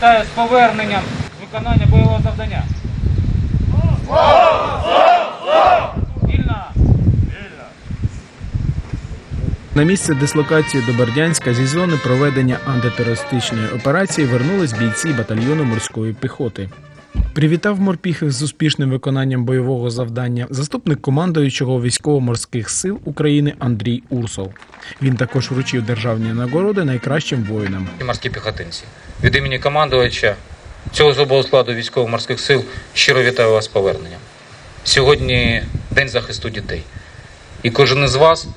Вітаю з поверненням виконання бойового завдання. Вільно! На місце дислокації до Бердянська зі зони проведення антитерористичної операції вернулись бійці батальйону морської піхоти. Привітав морпіхів з успішним виконанням бойового завдання заступник командуючого військово-морських сил України Андрій Урсол. Він також вручив державні нагороди найкращим воїнам. морські піхотинці. Від імені командувача цього особового складу військово-морських сил щиро вітаю вас з поверненням. Сьогодні День захисту дітей. І кожен із вас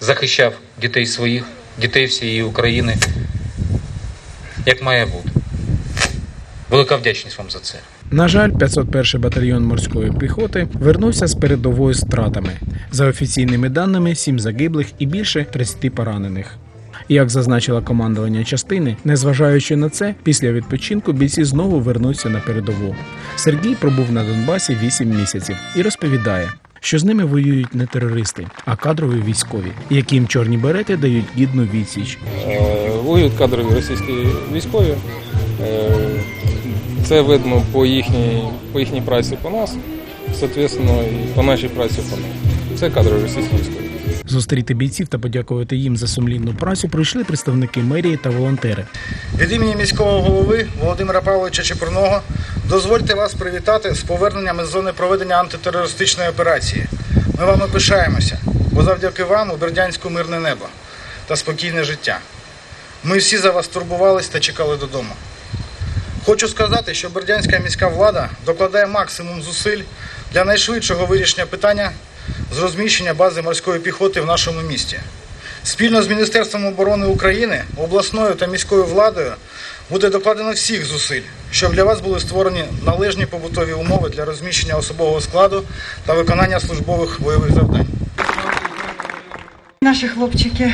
захищав дітей своїх, дітей всієї України, як має бути. Велика вдячність вам за це. На жаль, 501 батальйон морської піхоти вернувся з передовою з втратами. За офіційними даними, 7 загиблих і більше 30 поранених. Як зазначило командування частини, незважаючи на це, після відпочинку бійці знову вернуться на передову. Сергій пробув на Донбасі 8 місяців і розповідає, що з ними воюють не терористи, а кадрові військові, яким чорні берети дають гідну відсіч. Е, Воюють кадрові російські військові. Це видно по їхній, по їхній праці по нас, соответственно, і по нашій праці по них. Це кадрові російські військові. Зустріти бійців та подякувати їм за сумлінну працю прийшли представники мерії та волонтери. Від імені міського голови Володимира Павловича Чепурного дозвольте вас привітати з поверненням із зони проведення антитерористичної операції. Ми вами пишаємося, бо завдяки вам у Бердянську мирне небо та спокійне життя. Ми всі за вас турбувались та чекали додому. Хочу сказати, що Бердянська міська влада докладає максимум зусиль для найшвидшого вирішення питання з розміщення бази морської піхоти в нашому місті. Спільно з Міністерством оборони України, обласною та міською владою буде докладено всіх зусиль, щоб для вас були створені належні побутові умови для розміщення особового складу та виконання службових бойових завдань. Наші хлопчики,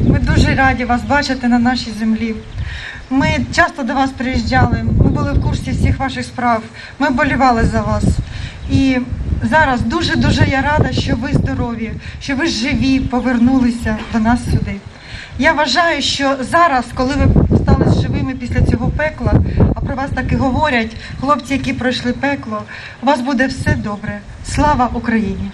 ми дуже раді вас бачити на нашій землі. Ми часто до вас приїжджали, ми були в курсі всіх ваших справ, ми болівали за вас. І зараз дуже-дуже я рада, що ви здорові, що ви живі, повернулися до нас сюди. Я вважаю, що зараз, коли ви стали живими після цього пекла, а про вас так і говорять, хлопці, які пройшли пекло, у вас буде все добре. Слава Україні!